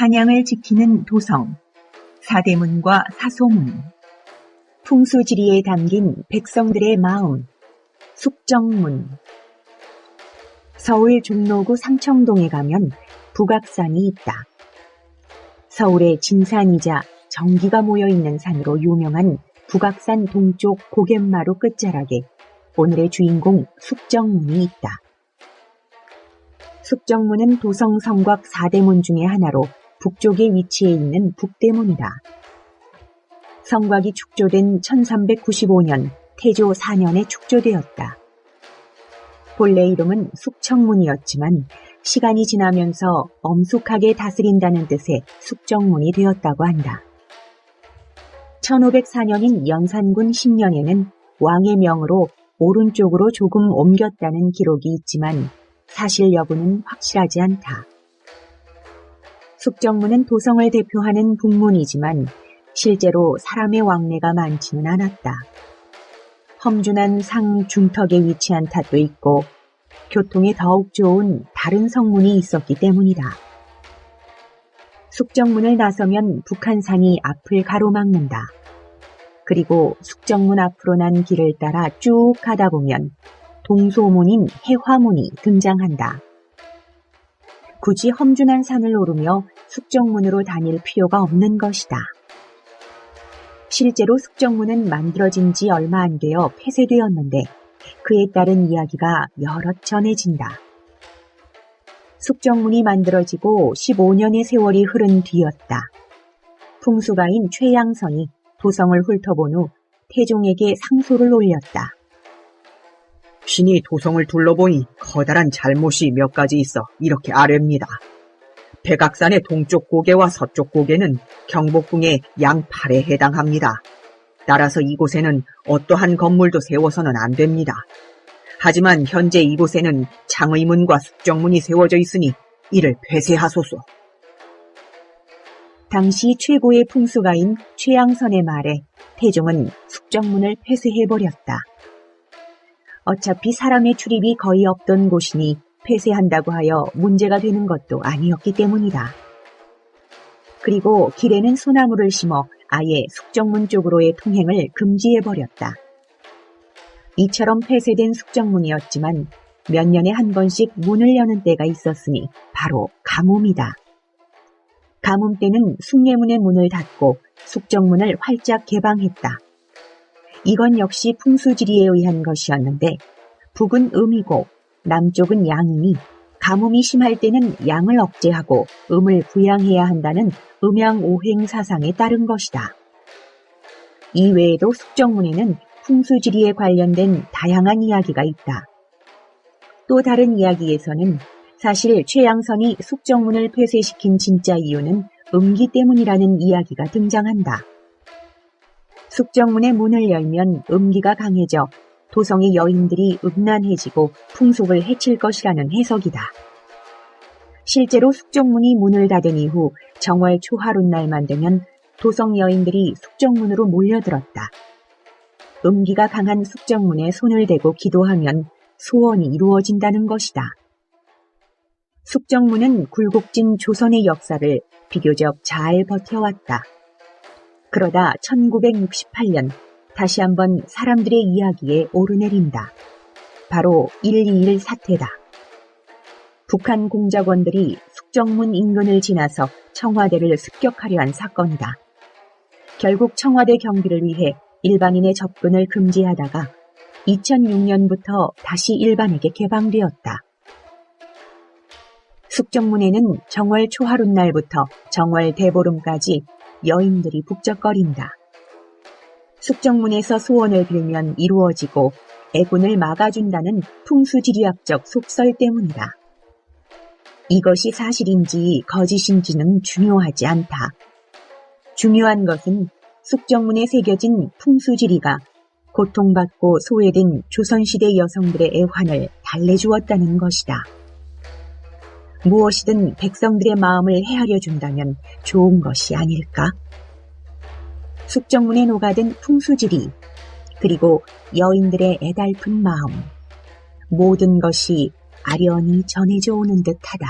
한양을 지키는 도성, 사대문과 사소문, 풍수지리에 담긴 백성들의 마음, 숙정문. 서울 종로구 상청동에 가면 북악산이 있다. 서울의 진산이자 정기가 모여있는 산으로 유명한 북악산 동쪽 고갯마루 끝자락에 오늘의 주인공 숙정문이 있다. 숙정문은 도성 성곽 4대문 중의 하나로 북쪽에 위치해 있는 북대문이다. 성곽이 축조된 1395년 태조 4년에 축조되었다. 본래 이름은 숙청문이었지만 시간이 지나면서 엄숙하게 다스린다는 뜻의 숙정문이 되었다고 한다. 1504년인 연산군 10년에는 왕의 명으로 오른쪽으로 조금 옮겼다는 기록이 있지만 사실 여부는 확실하지 않다. 숙정문은 도성을 대표하는 북문이지만 실제로 사람의 왕래가 많지는 않았다. 험준한 상 중턱에 위치한 탓도 있고 교통에 더욱 좋은 다른 성문이 있었기 때문이다. 숙정문을 나서면 북한산이 앞을 가로막는다. 그리고 숙정문 앞으로 난 길을 따라 쭉 가다 보면 동소문인 해화문이 등장한다. 굳이 험준한 산을 오르며 숙정문으로 다닐 필요가 없는 것이다. 실제로 숙정문은 만들어진 지 얼마 안 되어 폐쇄되었는데 그에 따른 이야기가 여럿 전해진다. 숙정문이 만들어지고 15년의 세월이 흐른 뒤였다. 풍수가인 최양선이 도성을 훑어본 후 태종에게 상소를 올렸다. 신이 도성을 둘러보니 커다란 잘못이 몇 가지 있어 이렇게 아뢰입니다. 백악산의 동쪽 고개와 서쪽 고개는 경복궁의 양팔에 해당합니다. 따라서 이곳에는 어떠한 건물도 세워서는 안 됩니다. 하지만 현재 이곳에는 장의문과 숙정문이 세워져 있으니 이를 폐쇄하소서. 당시 최고의 풍수가인 최양선의 말에 태종은 숙정문을 폐쇄해버렸다. 어차피 사람의 출입이 거의 없던 곳이니 폐쇄한다고 하여 문제가 되는 것도 아니었기 때문이다. 그리고 길에는 소나무를 심어 아예 숙정문 쪽으로의 통행을 금지해버렸다. 이처럼 폐쇄된 숙정문이었지만 몇 년에 한 번씩 문을 여는 때가 있었으니 바로 가뭄이다. 가뭄 때는 숭례문의 문을 닫고 숙정문을 활짝 개방했다. 이건 역시 풍수지리에 의한 것이었는데 북은 음이고 남쪽은 양이니 가뭄이 심할 때는 양을 억제하고 음을 부양해야 한다는 음양오행 사상에 따른 것이다. 이외에도 숙정문에는 풍수지리에 관련된 다양한 이야기가 있다. 또 다른 이야기에서는 사실 최양선이 숙정문을 폐쇄시킨 진짜 이유는 음기 때문이라는 이야기가 등장한다. 숙정문의 문을 열면 음기가 강해져 도성의 여인들이 음란해지고 풍속을 해칠 것이라는 해석이다. 실제로 숙정문이 문을 닫은 이후 정월 초하룻날만 되면 도성 여인들이 숙정문으로 몰려들었다. 음기가 강한 숙정문에 손을 대고 기도하면 소원이 이루어진다는 것이다. 숙정문은 굴곡진 조선의 역사를 비교적 잘 버텨왔다. 그러다 1968년 다시 한번 사람들의 이야기에 오르내린다. 바로 121 사태다. 북한 공작원들이 숙정문 인근을 지나서 청와대를 습격하려 한 사건이다. 결국 청와대 경비를 위해 일반인의 접근을 금지하다가 2006년부터 다시 일반에게 개방되었다. 숙정문에는 정월 초하룻날부터 정월 대보름까지 여인들이 북적거린다. 숙정문에서 소원을 빌면 이루어지고 애군을 막아준다는 풍수지리학적 속설 때문이다. 이것이 사실인지 거짓인지는 중요하지 않다. 중요한 것은 숙정문에 새겨진 풍수지리가 고통받고 소외된 조선시대 여성들의 애환을 달래주었다는 것이다. 무엇이든 백성들의 마음을 헤아려 준다면 좋은 것이 아닐까? 숙정문에 녹아든 풍수지리, 그리고 여인들의 애달픈 마음, 모든 것이 아련히 전해져 오는 듯하다.